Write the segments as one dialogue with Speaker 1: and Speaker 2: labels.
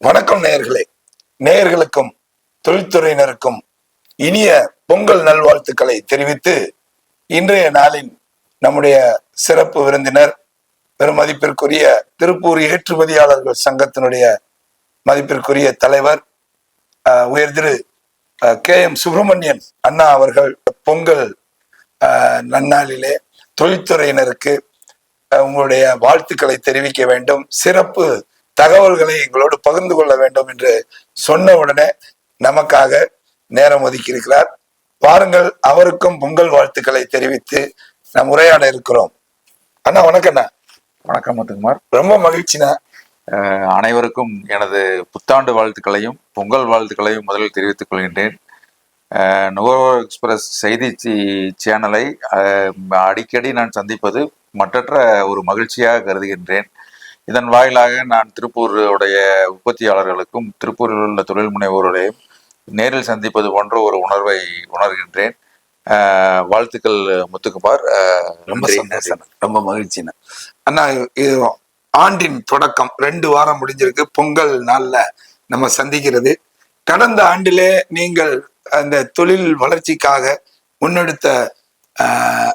Speaker 1: வணக்கம் நேயர்களே. நேயர்களுக்கும் தொழில்துறையினருக்கும் இனிய பொங்கல் நல்வாழ்த்துக்களை தெரிவித்து இன்றைய நாளின் நம்முடைய சிறப்பு விருந்தினர் பெருமதிப்பிற்குரிய திருப்பூர் ஏற்றுமதியாளர்கள் சங்கத்தினுடைய மதிப்பிற்குரிய தலைவர் உயர் திரு கே எம் சுப்பிரமணியன் அண்ணா அவர்கள் பொங்கல் நன்னாளிலே தொழில்துறையினருக்கு உங்களுடைய வாழ்த்துக்களை தெரிவிக்க வேண்டும். சிறப்பு தகவல்களை எங்களோடு பகிர்ந்து கொள்ள வேண்டும் என்று சொன்ன உடனே நமக்காக நேரம் ஒதுக்கியிருக்கிறார் பாருங்கள் அவருக்கும் பொங்கல் வாழ்த்துக்களை தெரிவித்து நாம் உரையாட இருக்கிறோம். அண்ணா வணக்கண்ணா
Speaker 2: வணக்கம் முத்துக்குமார்.
Speaker 1: ரொம்ப மகிழ்ச்சிண்ணா.
Speaker 2: அனைவருக்கும் எனது புத்தாண்டு வாழ்த்துக்களையும் பொங்கல் வாழ்த்துக்களையும் முதலில் தெரிவித்துக் கொள்கின்றேன். நுகர்வோர் எக்ஸ்பிரஸ் செய்தி சேனலை அடிக்கடி நான் சந்திப்பது மற்றற்ற ஒரு மகிழ்ச்சியாக கருதுகின்றேன். இதன் வாயிலாக நான் திருப்பூருடைய உற்பத்தியாளர்களுக்கும் திருப்பூரில் உள்ள தொழில் முனைவோர்களையும் நேரில் சந்திப்பது போன்ற ஒரு உணர்வை உணர்கின்றேன். வாழ்த்துக்கள் முத்துக்குமார்.
Speaker 1: ரொம்ப ரொம்ப மகிழ்ச்சிண்ணா. அண்ணா இது ஆண்டின் தொடக்கம் ரெண்டு வாரம் முடிஞ்சிருக்கு. பொங்கல் நாள்ல நம்ம சந்திக்கிறது. கடந்த ஆண்டிலே நீங்கள் அந்த தொழில் வளர்ச்சிக்காக முன்னெடுத்த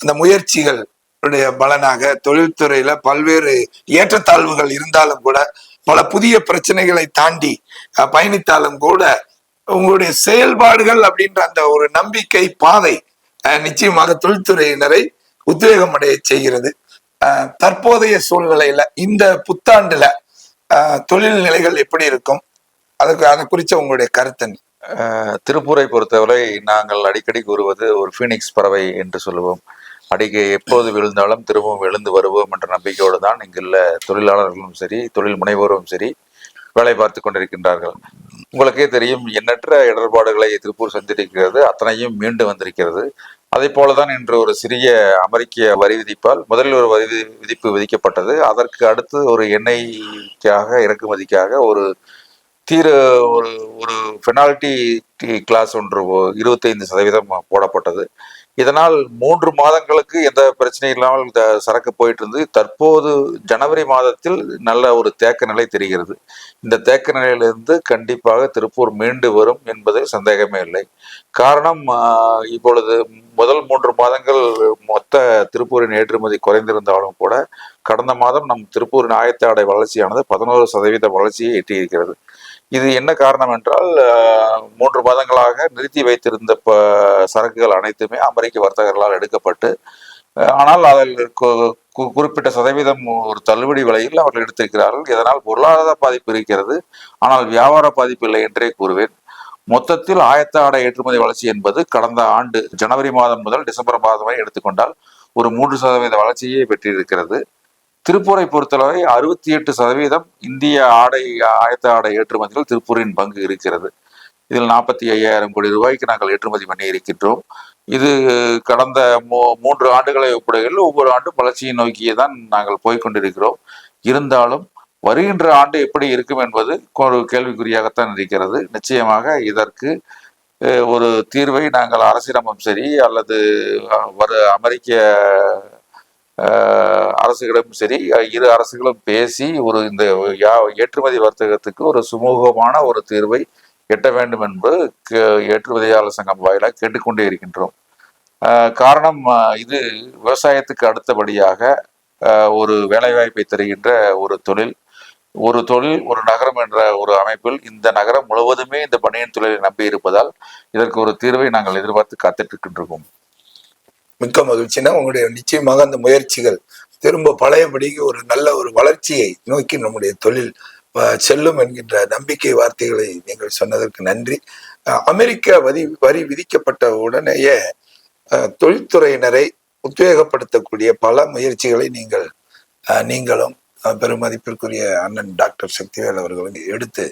Speaker 1: அந்த முயற்சிகள் உடைய பலனாக தொழில்துறையில பல்வேறு ஏற்றத்தாழ்வுகள் இருந்தாலும் கூட பல புதிய பிரச்சனைகளை தாண்டி பயணித்தாலும் கூட உங்களுடைய செயல்பாடுகள் அப்படின்ற அந்த ஒரு நம்பிக்கை பாதை நிச்சயமாக தொழில்துறையினரை உத்வேகம் அடைய செய்கிறது. தற்போதைய சூழ்நிலையில இந்த புத்தாண்டுல தொழில் நிலைகள் எப்படி இருக்கும்? அதுக்கு அதை குறிச்ச உங்களுடைய கருத்து
Speaker 2: திருப்பூரை பொறுத்தவரை நாங்கள் அடிக்கடி கூறுவது ஒரு ஃபீனிக்ஸ் பறவை என்று சொல்லுவோம். அடிக்க எப்போது விழுந்தாலும் திரும்பவும் எழுந்து வருவோம் என்ற நம்பிக்கையோடு தான் இங்குள்ள தொழிலாளர்களும் சரி தொழில் முனைவோரும் சரி வேலை பார்த்து கொண்டிருக்கின்றார்கள். உங்களுக்கே தெரியும் எண்ணற்ற இடர்பாடுகளை திருப்பூர் சந்திருக்கிறது அத்தனையும் மீண்டு வந்திருக்கிறது. அதே போலதான் இன்று ஒரு சிறிய அமெரிக்க வரி விதிப்பால் முதலில் ஒரு வரி விதிப்பு விதிக்கப்பட்டது. அதற்கு அடுத்து ஒரு எண்ணெய்க்காக இறக்குமதிக்காக ஒரு தீர ஒரு ஒரு பெனால்டி கிளாஸ் ஒன்று இருபத்தைந்து சதவீதம் போடப்பட்டது. இதனால் மூன்று மாதங்களுக்கு எந்த பிரச்சனையும் இல்லாமல் இந்த சரக்கு போயிட்டு இருந்து தற்போது ஜனவரி மாதத்தில் நல்ல ஒரு தேக்க நிலை தெரிகிறது. இந்த தேக்க நிலையிலிருந்து கண்டிப்பாக திருப்பூர் மீண்டு வரும் என்பதில் சந்தேகமே இல்லை. காரணம் இப்பொழுது முதல் மூன்று மாதங்கள் மொத்த திருப்பூரின் ஏற்றுமதி குறைந்திருந்தாலும் கூட கடந்த மாதம் நம் திருப்பூரின் ஆயத்த ஆடை வளர்ச்சியானது பதினோரு சதவீத வளர்ச்சியை எட்டியிருக்கிறது. இது என்ன காரணம் என்றால் மூன்று மாதங்களாக நிறுத்தி வைத்திருந்த ப சரக்குகள் அனைத்துமே அமெரிக்க வர்த்தகர்களால் எடுக்கப்பட்டு ஆனால் அதில் கு- கு- குறிப்பிட்ட சதவீதம் ஒரு தள்ளுபடி விலையில் அவர்கள் எடுத்திருக்கிறார்கள். இதனால் பொருளாதார பாதிப்பு இருக்கிறது. ஆனால் வியாபார பாதிப்பு இல்லை என்றே கூறுவேன். மொத்தத்தில் ஆயத்த ஆடை ஏற்றுமதி வளர்ச்சி என்பது கடந்த ஆண்டு ஜனவரி மாதம் முதல் டிசம்பர் மாதம் வரை எடுத்துக்கொண்டால் ஒரு மூன்று சதவீத வளர்ச்சியை பெற்றிருக்கிறது. திருப்பூரை பொறுத்தவரை அறுபத்தி எட்டு சதவீதம் இந்திய ஆடை ஆயத்த ஆடை ஏற்றுமதியில் திருப்பூரின் பங்கு இருக்கிறது. இதில் நாற்பத்தி ஐயாயிரம் கோடி ரூபாய்க்கு நாங்கள் ஏற்றுமதி பண்ணி இருக்கின்றோம். இது கடந்த மூ மூன்று ஆண்டுகளை ஒப்பிடுகையில் ஒவ்வொரு ஆண்டும் வளர்ச்சியை நோக்கியே தான் நாங்கள் போய்கொண்டிருக்கிறோம் இருந்தாலும் வருகின்ற ஆண்டு எப்படி இருக்கும் என்பது ஒரு கேள்விக்குறியாகத்தான் இருக்கிறது. நிச்சயமாக இதற்கு ஒரு தீர்வை நாங்கள் அரசிடமும் சரி அல்லது வரு அமெரிக்க அரசுகளும் அரசுகளிடம் சரி இரு அரசுகளும் பேசி ஒரு இந்த யா- ஏற்றுமதி வர்த்தகத்துக்கு ஒரு சுமூகமான ஒரு தீர்வை எட்ட வேண்டும் என்பது கே- ஏற்றுமதியாளர் சங்கம் வாயிலாக கேட்டுக்கொண்டே இருக்கின்றோம். காரணம் இது விவசாயத்துக்கு அடுத்தபடியாக ஒரு வேலைவாய்ப்பை தருகின்ற ஒரு தொழில். ஒரு தொழில் ஒரு நகரம் என்ற ஒரு அமைப்பில் இந்த நகரம் முழுவதுமே இந்த பனியன் தொழிலை நம்பி இருப்பதால் இதற்கு ஒரு தீர்வை நாங்கள் எதிர்பார்த்து காத்துட்டு இருக்கின்றோம்
Speaker 1: மிக்க மகிழ்ச்சினா உங்களுடைய நிச்சயமாக அந்த முயற்சிகள் திரும்ப பழையபடிக்கு ஒரு நல்ல ஒரு வளர்ச்சியை நோக்கி நம்முடைய தொழில் செல்லும் என்கின்ற நம்பிக்கை வார்த்தைகளை நீங்கள் சொன்னதற்கு நன்றி. அஹ், அமெரிக்க வரி வரி விதிக்கப்பட்ட உடனேயே தொழில்துறையினரை உத்வேகப்படுத்தக்கூடிய பல முயற்சிகளை நீங்கள் அஹ், நீங்களும் பெருமதிப்பிற்குரிய அண்ணன் டாக்டர் சக்திவேல் அவர்களும் எடுத்து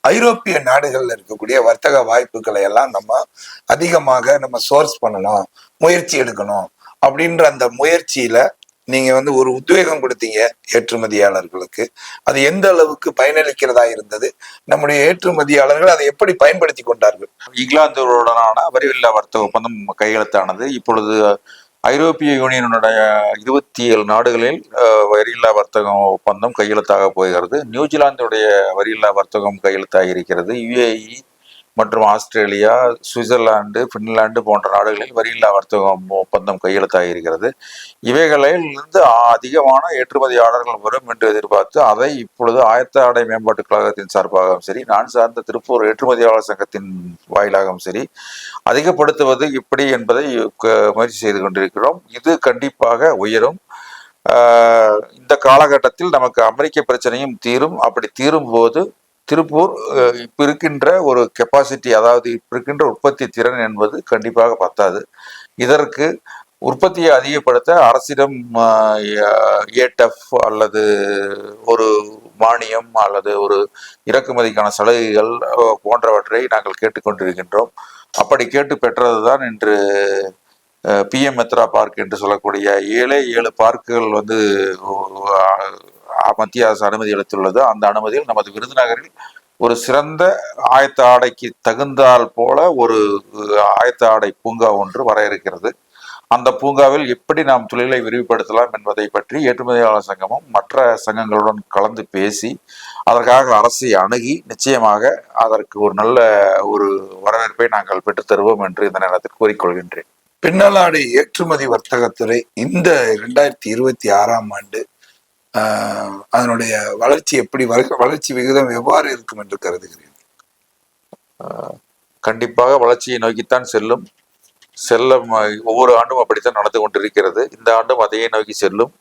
Speaker 1: ஐரோப்பிய நாடுகள்ல இருக்கக்கூடிய வர்த்தக வாய்ப்புகளை எல்லாம் நம்ம அதிகமாக நம்ம சோர்ஸ் பண்ணணும் முயற்சி எடுக்கணும் அப்படின்ற அந்த முயற்சியில நீங்க வந்து ஒரு உத்வேகம் கொடுத்தீங்க ஏற்றுமதியாளர்களுக்கு. அது எந்த அளவுக்கு பயனளிக்கிறதா இருந்தது? நம்முடைய ஏற்றுமதியாளர்கள் அதை எப்படி பயன்படுத்தி கொண்டார்கள்?
Speaker 2: இங்கிலாந்துடனான வரிவில்லா வர்த்தக ஒப்பந்தம் கையெழுத்தானது. இப்பொழுது ஐரோப்பிய யூனியனுடைய இருபத்தி ஏழு நாடுகளில் அஹ், வரியில்லா வர்த்தகம் ஒப்பந்தம் கையெழுத்தாக போகிறது. நியூசிலாந்துடைய வரியில்லா வர்த்தகம் கையெழுத்தாக இருக்கிறது. யுஏஇ மற்றும் ஆஸ்திரேலியா சுவிட்சர்லாந்து பின்லாந்து போன்ற நாடுகளில் வரியில்லா வர்த்தகம் ஒப்பந்தம் கையெழுத்தாகியிருக்கிறது. இவைகளில் இருந்து அதிகமான ஏற்றுமதியாளர்கள் வரும் என்று எதிர்பார்த்து அதை இப்பொழுது ஆயத்த ஆடை மேம்பாட்டுக் கழகத்தின் சார்பாகவும் சரி நான் சார்ந்த திருப்பூர் ஏற்றுமதியாளர் சங்கத்தின் வாயிலாகவும் சரி அதிகப்படுத்துவது இப்படி என்பதை க- முயற்சி செய்து கொண்டிருக்கிறோம். இது கண்டிப்பாக உயரும். இந்த காலகட்டத்தில் நமக்கு அமெரிக்க பிரச்சனையும் தீரும். அப்படி தீரும் போது திருப்பூர் இப்போ இருக்கின்ற ஒரு கெப்பாசிட்டி அதாவது இப்போ இருக்கின்ற உற்பத்தி திறன் என்பது கண்டிப்பாக பத்தாது. இதற்கு உற்பத்தியை அதிகப்படுத்த அரசிடம் ஏடெஃப் அல்லது ஒரு மானியம் அல்லது ஒரு இறக்குமதிக்கான சலுகைகள் போன்றவற்றை நாங்கள் கேட்டுக்கொண்டிருக்கின்றோம். அப்படி கேட்டு பெற்றதுதான் இன்று பிஎம் மெத்ரா பார்க் என்று சொல்லக்கூடிய ஏழே ஏழு பார்க்குகள் வந்து மத்திய அரசு அனுமதி அளித்துள்ளது அந்த அனுமதியில் நமது விருதுநகரில் ஒரு சிறந்த ஆயத்த ஆடைக்கு தகுந்தால் போல ஒரு ஆயத்த ஆடை பூங்கா ஒன்று வர இருக்கிறது. அந்த பூங்காவில் எப்படி நாம் தொழிலை விரிவுபடுத்தலாம் என்பதை பற்றி ஏற்றுமதியாளர் சங்கமும் மற்ற சங்கங்களுடன் கலந்து பேசி அதற்காக அரசை அணுகி நிச்சயமாக அதற்கு ஒரு நல்ல ஒரு வரவேற்பை நாங்கள் பெற்றுத் தருவோம் என்று இந்த நேரத்தில் கூறிக்கொள்கின்றேன்.
Speaker 1: பின்னலாடை ஏற்றுமதி வர்த்தகத்துறை இந்த இரண்டாயிரத்தி இருபத்தி ஆறாம் ஆண்டு அதனுடைய வளர்ச்சி எப்படி வளர்ச்சி விகிதம் எவ்வாறு இருக்கும் என்று கருதுகிறீர்கள்?
Speaker 2: கண்டிப்பாக வளர்ச்சியை நோக்கித்தான் செல்லும். செல்ல ஒவ்வொரு ஆண்டும் அப்படித்தான் நடந்து கொண்டிருக்கிறது. இந்த ஆண்டும் அதையே நோக்கி செல்லும்.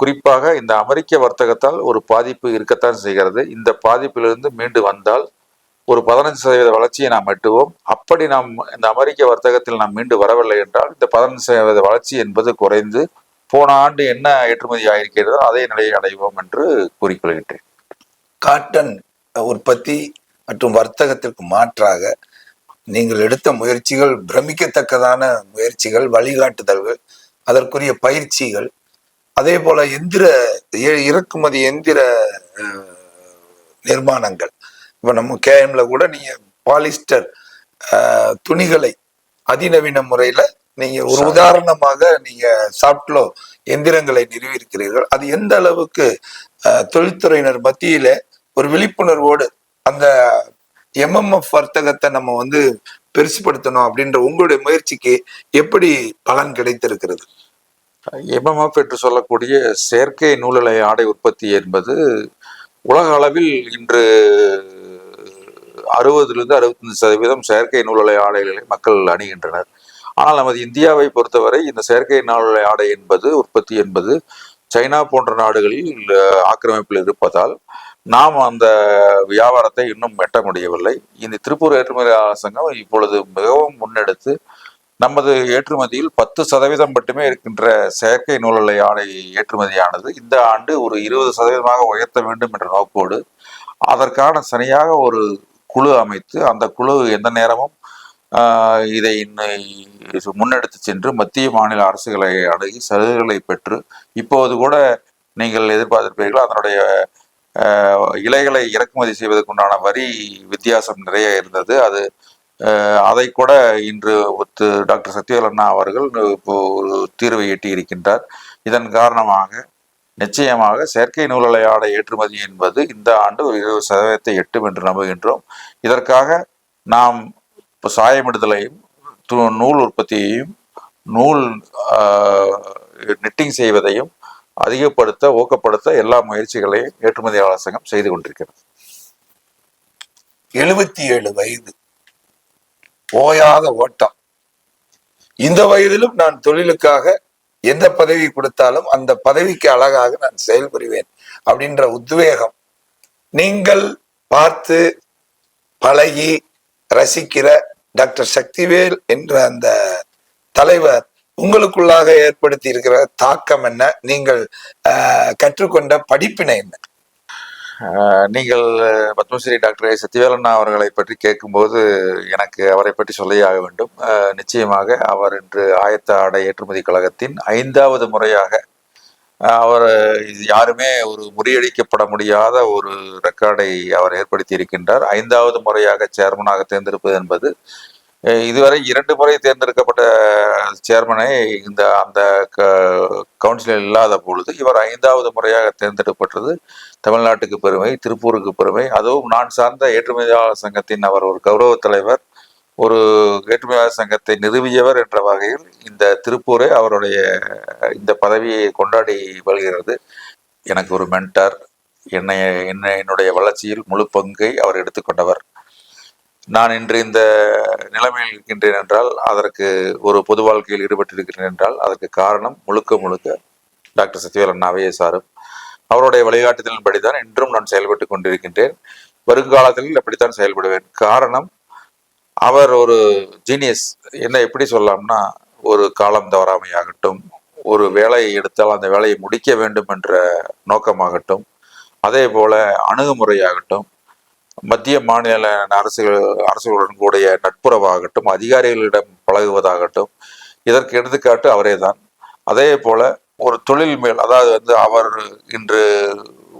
Speaker 2: குறிப்பாக இந்த அமெரிக்க வர்த்தகத்தால் ஒரு பாதிப்பு இருக்கத்தான் செய்கிறது. இந்த பாதிப்பிலிருந்து மீண்டு வந்தால் ஒரு பதினஞ்சு சதவீத வளர்ச்சியை நாம் எட்டுவோம். அப்படி நாம் இந்த அமெரிக்க வர்த்தகத்தில் நாம் மீண்டு வரவில்லை என்றால் இந்த பதினஞ்சு சதவீத வளர்ச்சி என்பது குறைந்து போன ஆண்டு என்ன ஏற்றுமதி ஆகியிருக்கிறதோ அதே நிலையை அடைவோம் என்று கூறிக்கொள்கின்றேன்.
Speaker 1: காட்டன் உற்பத்தி மற்றும் வர்த்தகத்திற்கு மாற்றாக நீங்கள் எடுத்த முயற்சிகள் பிரமிக்கத்தக்கதான முயற்சிகள் வழிகாட்டுதல்கள் அதற்குரிய பயிற்சிகள் அதே போல எந்திர இ- இறக்குமதி எந்திர நிர்மாணங்கள். இப்போ நம்ம கேஎம்ல கூட நீங்கள் பாலிஸ்டர் துணிகளை அதிநவீன முறையில் நீங்க ஒரு உதாரணமாக நீங்க சாப்ட்லோ எந்திரங்களை நிறுவியிருக்கிறீர்கள். அது எந்த அளவுக்கு தொழில்துறையினர் மத்தியில ஒரு விழிப்புணர்வோடு அந்த எம்எம்எஃப் வர்த்தகத்தை நம்ம வந்து பெருசுபடுத்தணும் அப்படின்ற உங்களுடைய முயற்சிக்கு எப்படி பலன் கிடைத்திருக்கிறது?
Speaker 2: எம்எம்எஃப் என்று சொல்லக்கூடிய செயற்கை நூலிழை ஆடை உற்பத்தி என்பது உலக அளவில் இன்று அறுபதுலேருந்து அறுபத்தஞ்சு சதவீதம் செயற்கை நூலிழை ஆடைகளை மக்கள் அணிகின்றனர். ஆனால் நமது இந்தியாவை பொறுத்தவரை இந்த செயற்கை நூலிழை ஆடை என்பது உற்பத்தி என்பது சைனா போன்ற நாடுகளில் ஆக்கிரமிப்பில் இருப்பதால் நாம் அந்த வியாபாரத்தை இன்னும் எட்ட முடியவில்லை. இந்த திருப்பூர் ஏற்றுமதி சங்கம் இப்பொழுது மிகவும் முன்னெடுத்து நமது ஏற்றுமதியில் பத்து சதவீதம் மட்டுமே இருக்கின்ற செயற்கை நூலலை ஆடை ஏற்றுமதியானது இந்த ஆண்டு ஒரு இருபது சதவீதமாக உயர்த்த வேண்டும் என்ற நோக்கோடு அதற்கான சரியாக ஒரு குழு அமைத்து அந்த குழு எந்த நேரமும் இதை இன்னை- முன்னெடுத்து சென்று மத்திய மாநில அரசுகளை அணுகி சலுகைகளை பெற்று இப்போது கூட நீங்கள் எதிர்பார்த்திருப்பீர்கள்? அதனுடைய இலைகளை இறக்குமதி செய்வதற்குண்டான வரி வித்தியாசம் நிறைய இருந்தது. அது அதை கூட இன்று ஒத்து டாக்டர் சத்யவேல் அண்ணா அவர்கள் இப்போ ஒரு தீர்வை எட்டி இருக்கின்றார். இதன் காரணமாக நிச்சயமாக செயற்கை நூலலை ஆடை ஏற்றுமதி என்பது இந்த ஆண்டு ஒரு இருபது சதவீதத்தை எட்டும் என்று நம்புகின்றோம். இதற்காக நாம் இப்போ சாயமிடுதலையும் நூல் உற்பத்தியையும் நூல் நெட்டிங் செய்வதையும் அதிகப்படுத்த ஊக்கப்படுத்த எல்லா முயற்சிகளையும் ஏற்றுமதியாளர் சங்கம் செய்து கொண்டிருக்கிறது.
Speaker 1: எழுபத்தி ஏழு வயது. ஓயாத ஓட்டம். இந்த வயதிலும் நான் தொழிலுக்காக எந்த பதவி கொடுத்தாலும் அந்த பதவிக்கு அழகாக நான் செயல்புரிவேன் அப்படின்ற உத்வேகம். நீங்கள் பார்த்து பழகி ரசிக்கிற டாக்டர் சக்திவேல் என்ற அந்த தலைவர் உங்களுக்குள்ளாக ஏற்படுத்தி இருக்கிற தாக்கம் என்ன? நீங்கள் ஆஹ், கற்றுக்கொண்ட படிப்பினை என்ன?
Speaker 2: ஆஹ் நீங்கள் பத்மஸ்ரீ டாக்டர் ஏ. சத்யவேலண்ணா அவர்களை பற்றி கேட்கும்போது எனக்கு அவரை பற்றி சொல்லியாக வேண்டும். நிச்சயமாக அவர் இன்று ஆயத்த ஆடை ஏற்றுமதி கழகத்தின் ஐந்தாவது முறையாக அவர் யாருமே ஒரு முறியடிக்கப்பட முடியாத ஒரு ரெக்கார்டை அவர் ஏற்படுத்தி இருக்கின்றார் ஐந்தாவது முறையாக சேர்மனாக தேர்ந்தெடுப்பது என்பது இதுவரை இரண்டு முறை தேர்ந்தெடுக்கப்பட்ட சேர்மனை இந்த அந்த க- கவுன்சிலில் இல்லாத பொழுது இவர் ஐந்தாவது முறையாக தேர்ந்தெடுக்கப்பட்டது தமிழ்நாட்டுக்கு பெருமை திருப்பூருக்கு பெருமை. அதுவும் நான் சார்ந்த ஏற்றுமதியாளர் சங்கத்தின் அவர் ஒரு கௌரவ தலைவர். ஒரு வேற்றுமையாளர் சங்கத்தை நிறுவியவர் என்ற வகையில் இந்த திருப்பூரை அவருடைய இந்த பதவியை கொண்டாடி வருகிறது. எனக்கு ஒரு மென்டார் என்னை என்னை என்னுடைய வளர்ச்சியில் முழு பங்கை அவர் எடுத்துக்கொண்டவர் நான் இன்று இந்த நிலைமையில் இருக்கின்றேன் என்றால் அதற்கு ஒரு பொது வாழ்க்கையில் ஈடுபட்டிருக்கிறேன் என்றால் அதற்கு காரணம் முழுக்க முழுக்க டாக்டர் சத்யவேல் அண்ணாவே சாரும். அவருடைய வழிகாட்டுதலின்படிதான் இன்றும் நான் செயல்பட்டு கொண்டிருக்கின்றேன். வருங்காலத்தில் அப்படித்தான் செயல்படுவேன். காரணம் அவர் ஒரு ஜீனியஸ் என்ன எப்படி சொல்லலாம்னா ஒரு காலம் தவறாமையாகட்டும் ஒரு வேலையை எடுத்தால் அந்த வேலையை முடிக்க வேண்டும் என்ற நோக்கமாகட்டும் அதே போல அணுகுமுறையாகட்டும் மத்திய மாநில அரசுகள் அரசுகளுடன் கூடிய நட்புறவாகட்டும் அதிகாரிகளிடம் பழகுவதாகட்டும் இதற்கு எடுத்துக்காட்டு அவரே தான். அதே போல ஒரு தொழில் மேல் அதாவது வந்து அவர் இன்று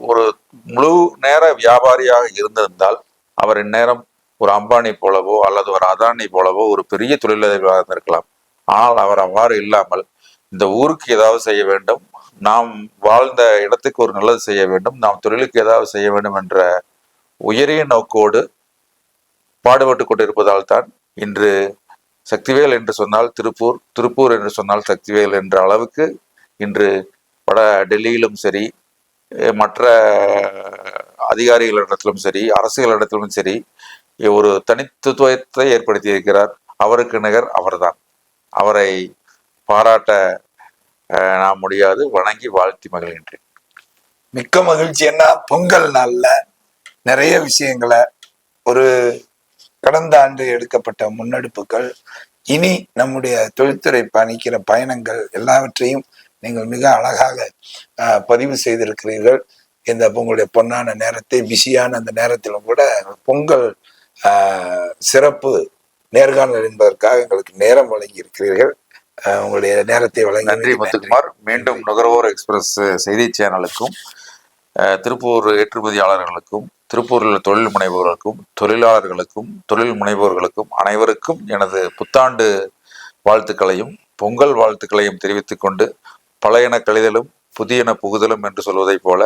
Speaker 2: ஒரு முழு நேர வியாபாரியாக இருந்திருந்தால் அவர் இந்நேரம் ஒரு அம்பானி போலவோ அல்லது ஒரு அதானி போலவோ ஒரு பெரிய தொழிலதிபராக இருந்திருக்கலாம் ஆனால் அவர் அவ்வாறு இல்லாமல் இந்த ஊருக்கு ஏதாவது செய்ய வேண்டும் நாம் வாழ்ந்த இடத்துக்கு ஒரு நல்லது செய்ய வேண்டும் நாம் தொழிலுக்கு ஏதாவது செய்ய வேண்டும் என்ற உயரிய நோக்கோடு பாடுபட்டு கொண்டிருப்பதால் தான் இன்று சக்திவேல் என்று சொன்னால் திருப்பூர் திருப்பூர் என்று சொன்னால் சக்திவேல் என்ற அளவுக்கு இன்று வட டெல்லியிலும் சரி மற்ற அதிகாரிகளிடத்திலும் சரி அரசுகளிடத்திலும் சரி ஒரு தனித்துவத்தை ஏற்படுத்தி இருக்கிறார். அவருக்கு நிகர் அவர்தான். அவரை பாராட்ட அஹ், நான் முடியாது. வணங்கி வாழ்த்தி மகிழ்கின்றேன்.
Speaker 1: மிக்க மகிழ்ச்சி. என்ன பொங்கல் நாளில் நிறைய விஷயங்களை ஒரு கடந்த ஆண்டு எடுக்கப்பட்ட முன்னெடுப்புகள் இனி நம்முடைய தொழில்துறை பயணிக்கிற பயணங்கள் எல்லாவற்றையும் நீங்கள் மிக அழகாக ஆஹ், பதிவு செய்திருக்கிறீர்கள். இந்த உங்களுடைய பொன்னான நேரத்தை பிஸியான அந்த நேரத்திலும் கூட பொங்கல் சிறப்பு நேர்காணல் என்பதற்காக எங்களுக்கு நேரம் வழங்கி இருக்கிறீர்கள் உங்களுடைய நேரத்தை வழங்கி
Speaker 2: நன்றி முத்துக்குமார். மீண்டும் நுகர்வோர் எக்ஸ்பிரஸ் செய்தி சேனலுக்கும் திருப்பூர் ஏற்றுமதியாளர்களுக்கும் திருப்பூரில் தொழில் முனைவோர்களுக்கும் தொழிலாளர்களுக்கும் தொழில் முனைவோர்களுக்கும் அனைவருக்கும் எனது புத்தாண்டு வாழ்த்துக்களையும் பொங்கல் வாழ்த்துக்களையும் தெரிவித்துக் கொண்டு பழையன கழிதலும் புதியன புகுதலும் என்று சொல்வதைப் போல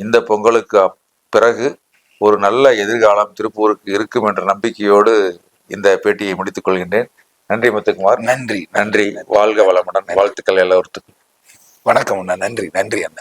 Speaker 2: இந்த பொங்கலுக்கு பிறகு ஒரு நல்ல எதிர்காலம் திருப்பூருக்கு இருக்கும் என்ற நம்பிக்கையோடு இந்த பேட்டியை முடித்துக் கொள்கின்றேன். நன்றி முத்துக்குமார்.
Speaker 1: நன்றி.
Speaker 2: நன்றி. வாழ்க வளமுடன். வாழ்த்துக்கள் எல்லோருக்கும்.
Speaker 1: வணக்கம் அண்ணா. நன்றி. நன்றி அண்ணா.